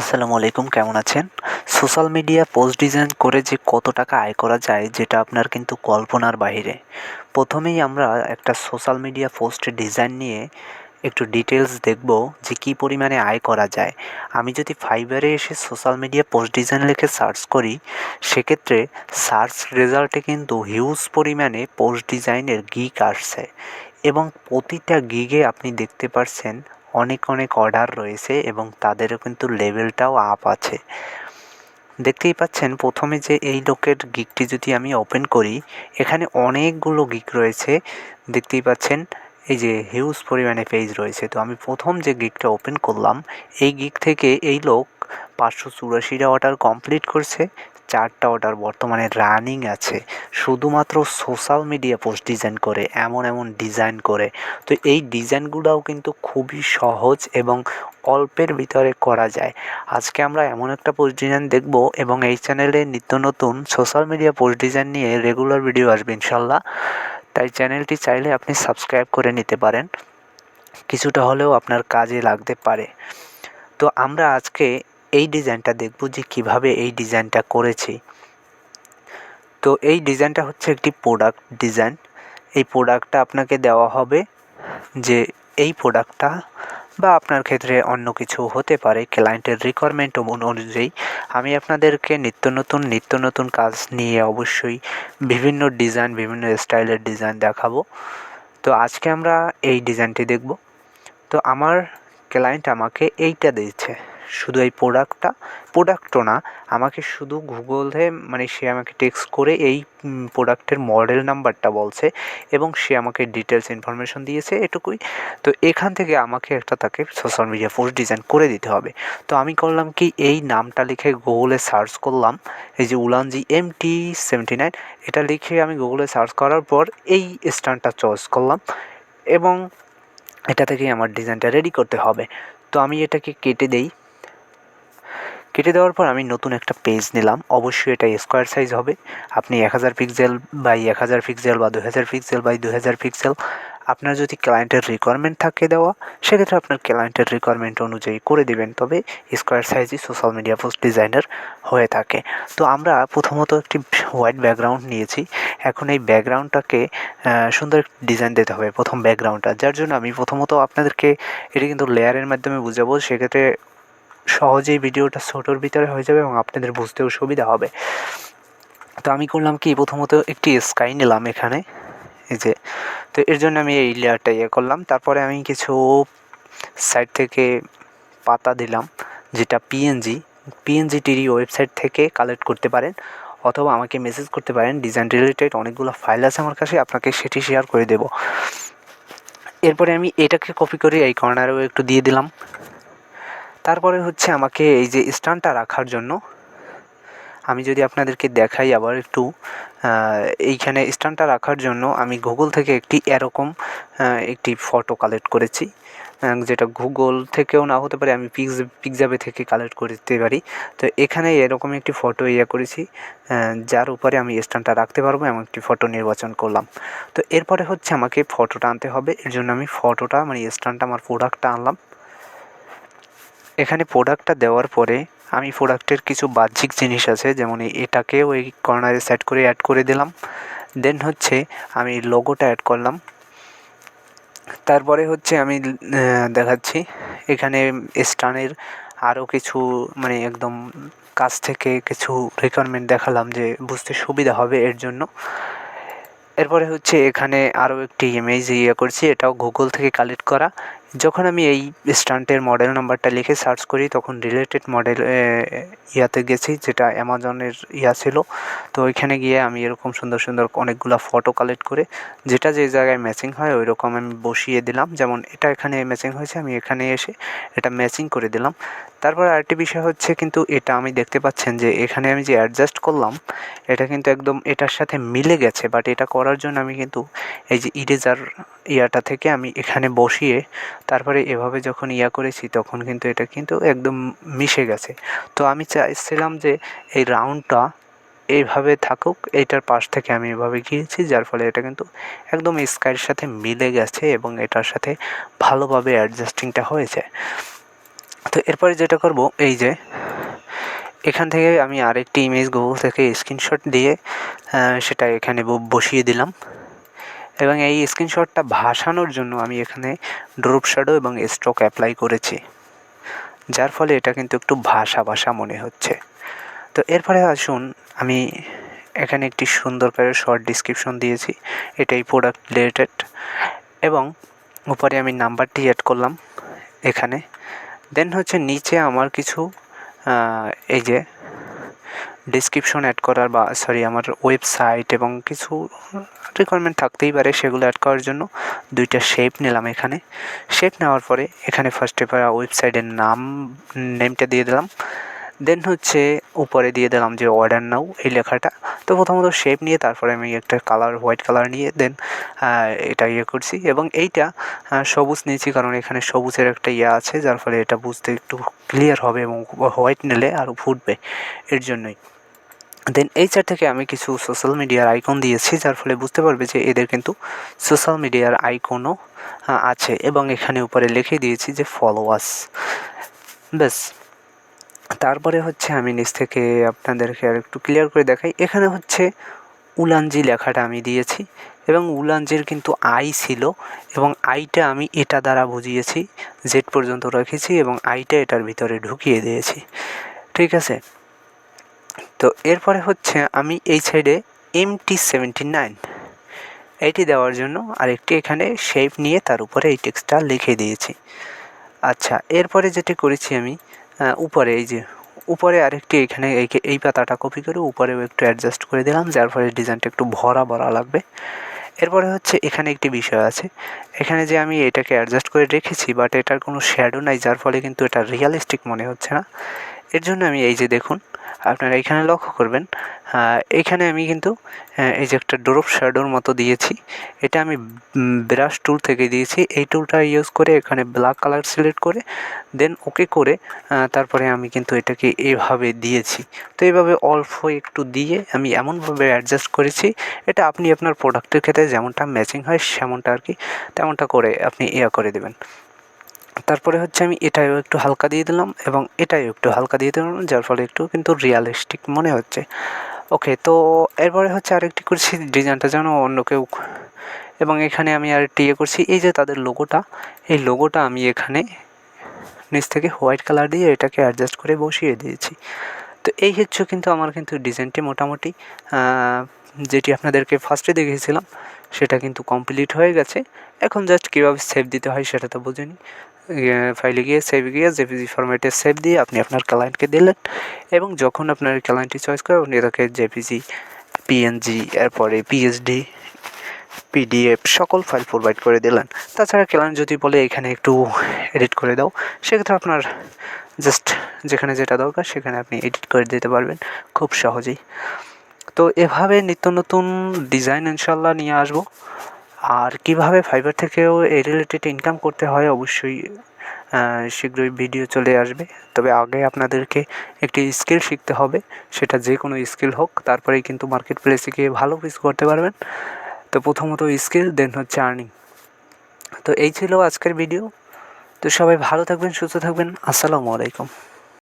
আসসালামু আলাইকুম, কেমন আছেন? সোশ্যাল মিডিয়া পোস্ট ডিজাইন করে যে কত টাকা আয় করা যায়, যেটা আপনার কিন্তু কল্পনার বাইরে প্রথমেই আমরা একটা সোশ্যাল মিডিয়া পোস্ট ডিজাইন নিয়ে একটু ডিটেলস দেখব যে কী পরিমাণে আয় করা যায়। আমি যদি ফাইবারে এসে সোশ্যাল মিডিয়া পোস্ট ডিজাইন লিখে সার্চ করি, সেক্ষেত্রে সার্চ রেজাল্টে কিন্তু হিউজ পরিমাণে পোস্ট ডিজাইনের গিক আসছে। এবং প্রতিটা গিগে আপনি দেখতে পারছেন অনেক অনেক অর্ডার রয়েছে এবং তাদেরও কিন্তু লেভেলটাও আপ আছে। দেখতেই পাচ্ছেন, প্রথমে যে এই লোকের গিকটি যদি আমি ওপেন করি, এখানে অনেকগুলো গিক রয়েছে। দেখতেই পাচ্ছেন, এই যে হিউজ পরিমাণে পেজ রয়েছে। তো আমি প্রথম যে গিকটা ওপেন করলাম, এই গিক থেকে এই লোক পাঁচশো চুরাশিটা অর্ডার কমপ্লিট করছে। চারটা অর্ডার বর্তমানে রানিং আছে। শুধুমাত্র সোশ্যাল মিডিয়া পোস্ট ডিজাইন করে, এমন এমন ডিজাইন করে। তো এই ডিজাইনগুলোও কিন্তু খুবই সহজ এবং অল্পের ভিতরে করা যায়। আজকে আমরা এমন একটা পোস্ট ডিজাইন দেখব এবং এই চ্যানেলে নিত্য নতুন সোশ্যাল মিডিয়া পোস্ট ডিজাইন নিয়ে রেগুলার ভিডিও আসবে ইনশাল্লাহ। তাই চ্যানেলটি চাইলে আপনি সাবস্ক্রাইব করে নিতে পারেন। কিছুটা হলেও আপনার কাজে লাগতে পারে। তো আমরা আজকে এই ডিজাইনটা দেখব যে কীভাবে এই ডিজাইনটা করেছি। তো এই ডিজাইনটা হচ্ছে একটি প্রোডাক্ট ডিজাইন এই প্রোডাক্টটা আপনাকে দেওয়া হবে যে এই প্রোডাক্টটা বা আপনার ক্ষেত্রে অন্য কিছু হতে পারে ক্লায়েন্টের রিকোয়ারমেন্ট অনুযায়ী। আমি আপনাদেরকে নিত্য নতুন নিত্য নতুন কাজ নিয়ে অবশ্যই বিভিন্ন ডিজাইন বিভিন্ন স্টাইলের ডিজাইন দেখাবো। তো আজকে আমরা এই ডিজাইনটি দেখব। তো আমার ক্লায়েন্ট আমাকে এইটা দিয়েছে। শুধু এই প্রোডাক্টটা প্রোডাক্টও না, আমাকে শুধু গুগলে মানে সে আমাকে টেক্সট করে এই প্রোডাক্টের মডেল নাম্বারটা বলছে এবং সে আমাকে ডিটেলস ইনফরমেশন দিয়েছে এটুকুই। তো এখান থেকে আমাকে একটা তাকে সোশ্যাল মিডিয়া পোস্ট ডিজাইন করে দিতে হবে। তো আমি করলাম কি, এই নামটা লিখে গুগলে সার্চ করলাম, এই যে Ulanzi M T seventy nine এটা লিখে আমি গুগলে সার্চ করার পর এই স্ট্যান্ডটা চয়েস করলাম এবং এটা থেকেই আমার ডিজাইনটা রেডি করতে হবে। তো আমি এটাকে কেটে দেই। কেটে দেওয়ার পর আমি নতুন একটা পেজ নিলাম। অবশ্যই এটা স্কোয়ার সাইজ হবে। আপনি এক হাজার পিক্সেল বাই এক হাজার পিক্সেল বা দু হাজার পিক্সেল বাই দু হাজার পিক্সেল আপনার যদি ক্লায়েন্টের রিকোয়ারমেন্ট থাকে দেওয়া, সেক্ষেত্রে আপনার ক্লায়েন্টের রিকোয়ারমেন্ট অনুযায়ী করে দেবেন। তবে স্কোয়ার সাইজই সোশ্যাল মিডিয়া পোস্ট ডিজাইনার হয়ে থাকে। তো আমরা প্রথমত একটি হোয়াইট ব্যাকগ্রাউন্ড নিয়েছি। এখন এই ব্যাকগ্রাউন্ডটাকে সুন্দর ডিজাইন দিতে হবে প্রথম ব্যাকগ্রাউন্ডটা যার জন্য আমি প্রথমত আপনাদেরকে এটি কিন্তু লেয়ারের মাধ্যমে বুঝাবো। সেক্ষেত্রে সহজেই ভিডিওটা ছোটোর ভিতরে হয়ে যাবে এবং আপনাদের বুঝতেও সুবিধা হবে। তো আমি করলাম কি, প্রথমত একটি স্কাই নিলাম এখানে, এই যে। তো এর জন্য আমি এই লেয়ারটা ইয়ে করলাম। তারপরে আমি কিছু সাইট থেকে পাতা দিলাম, যেটা পিএনজি পিএনজি টিরি ওয়েবসাইট থেকে কালেক্ট করতে পারেন, অথবা আমাকে মেসেজ করতে পারেন। ডিজাইন রিলেটেড অনেকগুলো ফাইল আছে আমার কাছে, আপনাকে সেটি শেয়ার করে দেব। এরপরে আমি এটাকে কপি করে এই কর্নারেও একটু দিয়ে দিলাম। তারপরে হচ্ছে আমাকে এই যে স্ট্যান্ডটা রাখার জন্য, আমি যদি আপনাদেরকে দেখাই আবার একটু এইখানে স্ট্যান্ডটা রাখার জন্য আমি গুগল থেকে একটি এরকম একটি ফটো কালেক্ট করেছি যেটা গুগল থেকেও না হতে পারে, আমি পিক্স পিকজাবে থেকে কালেক্ট করতে পারি। তো এখানে এরকম একটি ফটো ইয়ে করেছি যার উপরে আমি স্ট্যান্ডটা রাখতে পারব এমন একটি ফটো নির্বাচন করলাম। তো এরপরে হচ্ছে আমাকে ফটোটা আনতে হবে, এর জন্য আমি ফটোটা মানে স্ট্যান্ডটা, আমার প্রোডাক্টটা আনলাম। এখানে প্রোডাক্টটা দেওয়ার পরে আমি প্রোডাক্টের কিছু বাহ্যিক জিনিস আছে, যেমন এটাকেও এই কর্নারে সেট করে অ্যাড করে দিলাম। দেন হচ্ছে আমি লোগোটা অ্যাড করলাম। তারপরে হচ্ছে আমি দেখাচ্ছি এখানে স্টানের আরও কিছু মানে একদম কাছ থেকে কিছু রিকোয়ারমেন্ট দেখালাম যে বুঝতে সুবিধা হবে এর জন্য। এরপরে হচ্ছে এখানে আরও একটি ইমেজ ইয়ে করছি, এটাও গুগল থেকে কালেক্ট করা। যখন আমি এই স্টান্টের মডেল নাম্বারটা লিখে সার্চ করি, তখন রিলেটেড মডেল ইয়াতে গেছি, যেটা অ্যামাজনের ইয়া ছিল। তো ওইখানে গিয়ে আমি এরকম সুন্দর সুন্দর অনেকগুলো ফটো কালেক্ট করে, যেটা যে জায়গায় ম্যাচিং হয় ওই রকম আমি বসিয়ে দিলাম। যেমন এটা এখানে ম্যাচিং হয়েছে, আমি এখানে এসে এটা ম্যাচিং করে দিলাম। তারপর আরেকটি বিষয় হচ্ছে কিন্তু এটা আমি দেখতে পাচ্ছেন যে, এখানে আমি যে অ্যাডজাস্ট করলাম, এটা কিন্তু একদম এটার সাথে মিলে গেছে। বাট এটা করার জন্য আমি কিন্তু এই যে ইরেজার ইয়াটা থেকে আমি এখানে বসিয়ে তারপরে এভাবে যখন ইয়া করেছি তখন কিন্তু এটা কিন্তু একদম মিশে গেছে। তো আমি চাইছিলাম যে এই রাউন্ডটা এইভাবে থাকুক, এইটার পাশ থেকে আমি এভাবে গিয়েছি, যার ফলে এটা কিন্তু একদম স্কাইয়ের সাথে মিলে গেছে এবং এটার সাথে ভালোভাবে অ্যাডজাস্টিংটা হয়েছে। তো এরপরে যেটা করব, এই যে এখান থেকে আমি আরেকটি ইমেজ গুগল থেকে স্ক্রিনশট দিয়ে সেটা এখানে বসিয়ে দিলাম। এবং এই স্ক্রিনশটটা ভাসানোর জন্য আমি এখানে ড্রপ শ্যাডো এবং স্ট্রোক অ্যাপ্লাই করেছি। যার ফলে এটা কিন্তু একটু ভাসা ভাসা মনে হচ্ছে। তো এরপরে আসুন, আমি এখানে একটি সুন্দর করে শর্ট ডিসক্রিপশন দিয়েছি। এটাই প্রোডাক্ট রিলেটেড এবং উপরে আমি নাম্বারটি অ্যাড করলাম এখানে। দেন হচ্ছে নিচে আমার কিছু এই যে ডিসক্রিপশন অ্যাড করার বা সরি আমার ওয়েবসাইট এবং কিছু রিকোয়ারমেন্ট থাকতেই পারে, সেগুলো অ্যাড করার জন্য দুইটা শেপ নিলাম এখানে। শেপ নেওয়ার পরে এখানে ফার্স্টে ওয়েবসাইটের নাম নেমটা দিয়ে দিলাম। দেন হচ্ছে উপরে দিয়ে দিলাম যে অর্ডার নাও এই লেখাটা। তো প্রথমত শেপ নিয়ে তারপরে আমি একটা কালার হোয়াইট কালার নিয়ে দেন এটা ইয়ে করছি এবং এইটা সবুজ নিয়েছি কারণ এখানে সবুজের একটা ইয়ে আছে, যার ফলে এটা বুঝতে একটু ক্লিয়ার হবে এবং হোয়াইট নিলে আরও ফুটবে এর জন্যই। দেন এই চার থেকে আমি কিছু সোশ্যাল মিডিয়ার আইকন দিয়েছি, যার ফলে বুঝতে পারবে যে এদের কিন্তু সোশ্যাল মিডিয়ার আইকনও আছে এবং এখানে উপরে লিখে দিয়েছি যে ফলোয়ার্স ব্যাস। তারপরে হচ্ছে আমি নিচ থেকে আপনাদেরকে আর একটু ক্লিয়ার করে দেখাই। এখানে হচ্ছে উলানজি লেখাটা আমি দিয়েছি এবং উলানজির কিন্তু আই ছিল এবং আইটা আমি এটা দ্বারা বুঝিয়েছি, জেড পর্যন্ত রেখেছি এবং আইটা এটার ভিতরে ঢুকিয়ে দিয়েছি। ঠিক আছে? তো এরপরে হচ্ছে আমি এই সাইডে এম টি সেভেন্টি নাইন এইটি দেওয়ার জন্য আরেকটি এখানে শেপ নিয়ে তার উপরে এই টেক্সটটা লিখে দিয়েছি। আচ্ছা এরপরে যেটি করেছি আমি উপরে এই যে, উপরে আরেকটি এখানে, এই পাতাটা কপি করে উপরেও একটু অ্যাডজাস্ট করে দিলাম, যার ফলে ডিজাইনটা একটু ভরা ভরা লাগবে। এরপরে হচ্ছে এখানে একটি বিষয় আছে। এখানে যে আমি এটাকে অ্যাডজাস্ট করে রেখেছি বাট এটার কোনো শ্যাডো নাই, যার ফলে কিন্তু এটা রিয়ালিস্টিক মনে হচ্ছে না। এর জন্য আমি এই যে দেখুন আপনারা এখানে লক্ষ্য করবেন এখানে আমি কিন্তু এই যে একটা ড্রপ শ্যাডোর মতো দিয়েছি। এটা আমি ব্রাশ টুল থেকে দিয়েছি। এই টুলটা ইউজ করে এখানে ব্ল্যাক কালার সিলেক্ট করে, দেন ওকে করে তারপরে আমি কিন্তু এটাকে এভাবে দিয়েছি। তো এইভাবে অল্প একটু দিয়ে আমি এমনভাবে অ্যাডজাস্ট করেছি, এটা আপনি আপনার প্রোডাক্টের ক্ষেত্রে যেমনটা ম্যাচিং হয়, সেমনটা আর কি, তেমনটা করে আপনি ইয়া করে দেবেন। তারপরে হচ্ছে আমি এটাও একটু হালকা দিয়ে দিলাম এবং এটাও একটু হালকা দিয়ে দিলাম, যার ফলে একটু কিন্তু রিয়ালিস্টিক মনে হচ্ছে। ওকে তো এরপরে হচ্ছে আরেকটি করছি, ডিজাইনটা যেন অন্য কেউ? এবং এখানে আমি আরেকটি ইয়ে করছি, এই যে তাদের লোগোটা এই লোগোটা আমি এখানে নিচ থেকে হোয়াইট কালার দিয়ে এটাকে অ্যাডজাস্ট করে বসিয়ে দিয়েছি। তো এই হচ্ছে কিন্তু আমার কিন্তু ডিজাইনটি মোটামুটি যেটি আপনাদেরকে ফার্স্টে দেখিয়েছিলাম সেটা কিন্তু কমপ্লিট হয়ে গেছে। এখন জাস্ট কীভাবে সেভ দিতে হয় সেটা তো বুঝিনি। ফাইলে গিয়ে সেভ গিয়ে জেপিজি ফরম্যাটে সেভ দিয়ে আপনি আপনার ক্লায়েন্টকে দিলেন এবং যখন আপনার ক্লায়েন্টটি চয়েস করে আপনি তাকে জেপিজি পিএনজি এরপরে পিএইচডি পিডিএফ সকল ফাইল প্রোভাইড করে দিলেন। তাছাড়া ক্লায়েন্ট যদি বলে এখানে একটু এডিট করে দাও, সেক্ষেত্রে আপনার জাস্ট যেখানে যেটা দরকার সেখানে আপনি এডিট করে দিতে পারবেন খুব সহজেই। তো এভাবে নিত্য নতুন ডিজাইন ইনশাল্লাহ নিয়ে আসব। আর কীভাবে ফাইবার থেকেও এই রিলেটেড ইনকাম করতে হয় অবশ্যই শীঘ্রই ভিডিও চলে আসবে। তবে আগে আপনাদেরকে একটি স্কিল শিখতে হবে, সেটা যে কোনো স্কিল হোক, তারপরেই কিন্তু মার্কেট প্লেসে গিয়ে ভালো কিছু করতে পারবেন। তো প্রথমত স্কিল দেন হচ্ছে আর্নিং তো এই ছিল আজকের ভিডিও তো সবাই ভালো থাকবেন, সুস্থ থাকবেন। আসসালামু আলাইকুম।